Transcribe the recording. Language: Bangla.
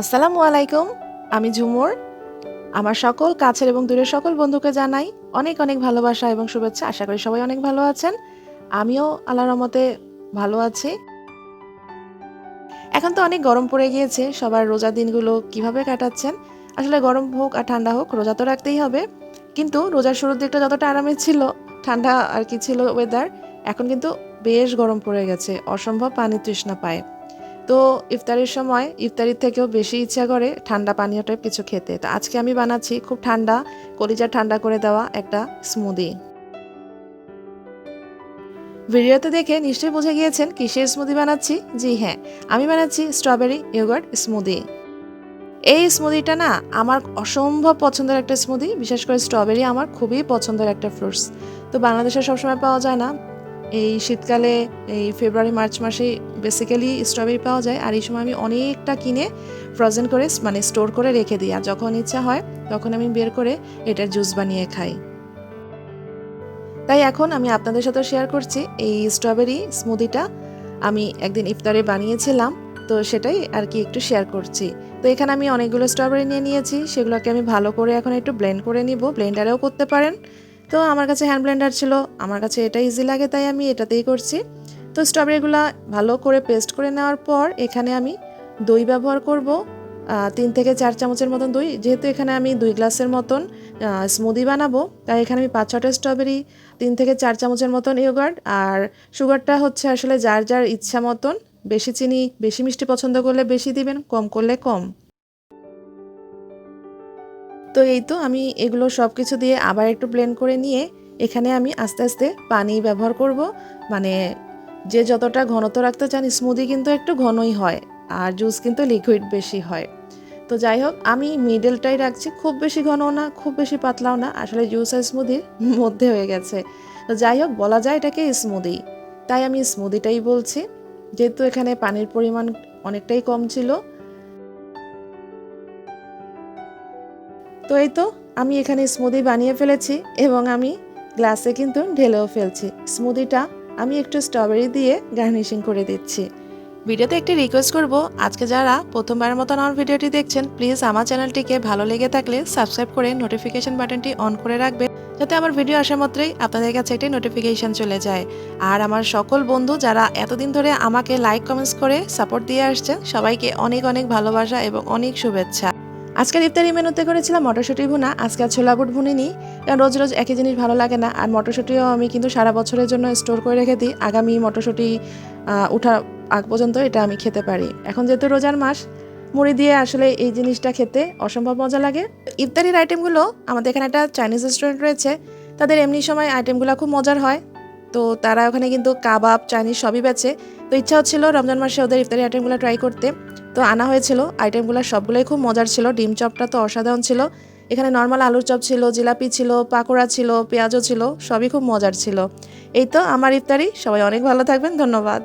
আসসালামু আলাইকুম, আমি ঝুমুর। আমার সকল কাছের এবং দূরের সকল বন্ধুকে জানাই অনেক অনেক ভালোবাসা এবং শুভেচ্ছা। আশা করি সবাই অনেক ভালো আছেন। আমিও আল্লাহর রহমতে ভালো আছি। এখন তো অনেক গরম পড়ে গিয়েছে, সবার রোজা দিনগুলো কীভাবে কাটাচ্ছেন? আসলে গরম হোক আর ঠান্ডা হোক, রোজা তো রাখতেই হবে। কিন্তু রোজার শুরুর দিকটা যতটা আরামে ছিল, ঠান্ডা আর কি ছিল ওয়েদার এখন কিন্তু বেশ গরম পড়ে গেছে, অসম্ভব পানি তৃষ্ণা পায়। তো ইফতারের সময় ইফতারির থেকেও বেশি ইচ্ছা করে ঠান্ডা পানীয় টাইপ কিছু খেতে। তো আজকে আমি বানাচ্ছি খুব ঠান্ডা, কলিজা ঠান্ডা করে দেওয়া একটা স্মুদি ভিডিওতে দেখে নিশ্চয়ই বুঝে গিয়েছেন কিসের স্মুদি বানাচ্ছি? জি হ্যাঁ আমি বানাচ্ছি স্ট্রবেরি ইয়োগার্ট স্মুদি এই স্মুদিটা না আমার অসম্ভব পছন্দের একটা স্মুদি বিশেষ করে স্ট্রবেরি আমার খুবই পছন্দের একটা ফ্রুটস তো বাংলাদেশে সবসময় পাওয়া যায় না এই শীতকালে, এই ফেব্রুয়ারি মার্চ মাসে বেসিক্যালি স্ট্রবেরি পাওয়া যায়। আর এই সময় আমি অনেকটা কিনে ফ্রোজেন করে মানে স্টোর করে রেখে দিই। আর যখন ইচ্ছা হয়, তখন আমি বের করে এটার জুস বানিয়ে খাই। তাই এখন আমি আপনাদের সাথে শেয়ার করছি এই স্ট্রবেরি স্মুদিটা আমি একদিন ইফতারে বানিয়েছিলাম, তো সেটাই আর কি একটু শেয়ার করছি। তো এখানে আমি অনেকগুলো স্ট্রবেরি নিয়ে নিয়েছি, সেগুলোকে আমি ভালো করে এখন একটু ব্লেন্ড করে নিব। ব্লেন্ডারেও করতে পারেন। তো আমার কাছে হ্যান্ড ব্লেন্ডার ছিল। আমার কাছে এটা ইজি লাগে, তাই আমি এটাতেই করছি। তো স্ট্রবেরিগুলো ভালো করে পেস্ট করে নেওয়ার পর এখানে আমি দই ব্যবহার করব। তিন থেকে চার চামচের মতন দই। যেহেতু এখানে আমি দুই গ্লাসের মতন স্মুদি বানাবো, তাই এখানে আমি পাঁচ ছটা স্ট্রবেরি তিন থেকে চার চামচের মতন ইয়োগার্ট আর সুগারটা হচ্ছে আসলে যার যার ইচ্ছা মতন। বেশি চিনি, বেশি মিষ্টি পছন্দ করলে বেশি দিবেন, কম করলে কম। তো এই তো আমি এগুলো সব কিছু দিয়ে আবার একটু ব্লেন্ড করে নিয়ে এখানে আমি আস্তে আস্তে পানি ব্যবহার করব। মানে যে যতটা ঘনত্ব রাখতে চান স্মুদি কিন্তু একটু ঘনই হয় আর জুস কিন্তু লিকুইড বেশি হয়। তো যাই হোক, আমি মিডলটাই রাখছি, খুব বেশি ঘনও না, খুব বেশি পাতলাও না, আসলে জুস আর স্মুদির মধ্যে হয়ে গেছে। তো যাই হোক, বলা যায় এটাকে স্মুদি তাই আমি স্মুদিটাই বলছি। যেহেতু এখানে পানির পরিমাণ অনেকটাই কম ছিল তো এই তো, আমি এখানে স্মুদি বানিয়ে ফেলেছি এবং আমি গ্লাসে কিন্তু ঢেলেও ফেলছি। স্মুদিটা আমি একটু স্ট্রবেরি দিয়ে গার্নিশিং করে দিচ্ছি। ভিডিওতে একটি রিকোয়েস্ট করব, আজকে যারা প্রথমবারের মতন আমার ভিডিওটি দেখছেন প্লিজ আমার চ্যানেলটিকে ভালো লেগে থাকলে সাবস্ক্রাইব করে নোটিফিকেশন বাটনটি অন করে রাখবেন, যাতে আমার ভিডিও আসা মাত্রই আপনাদের কাছে একটি নোটিফিকেশন চলে যায়। আর আমার সকল বন্ধু যারা এতদিন ধরে আমাকে লাইক কমেন্টস করে সাপোর্ট দিয়ে আসছেন, সবাইকে অনেক অনেক ভালোবাসা এবং অনেক শুভেচ্ছা। আজকের ইফতারি মেনুতে করেছিলাম মটরশুঁটি ভুনা, আজকে আর ছোলা বুট ভুনি নিই কারণ রোজ রোজ একই জিনিস ভালো লাগে না। আর মটরশুঁটিও আমি কিন্তু সারা বছরের জন্য স্টোর করে রেখে দিই। আগামী মটরশুঁটি উঠা আগ পর্যন্ত এটা আমি খেতে পারি। এখন যেহেতু রোজার মাস, মুড়ি দিয়ে আসলে এই জিনিসটা খেতে অসম্ভব মজা লাগে। ইফতারির আইটেমগুলো আমাদের এখানে একটা চাইনিজ রেস্টুরেন্ট রয়েছে, তাদের এমনি সময় আইটেমগুলো খুব মজার হয়। তো তারা ওখানে কিন্তু কাবাব, চাইনিজ সবই বেচে। তো ইচ্ছা হচ্ছিল রমজান মাসে ওদের ইফতারি আইটেমগুলো ট্রাই করতে। তো আনা হয়েছিল আইটেমগুলো সবগুলোই খুব মজার ছিল, ডিম চপটা তো অসাধারণ ছিল। এখানে নর্মাল আলুর চপ ছিল, জিলাপি ছিল, পাকোড়া ছিল, পেঁয়াজও ছিল, সবই খুব মজার ছিল। এই তো আমার ইফতারি, সবাই অনেক ভালো থাকবেন, ধন্যবাদ।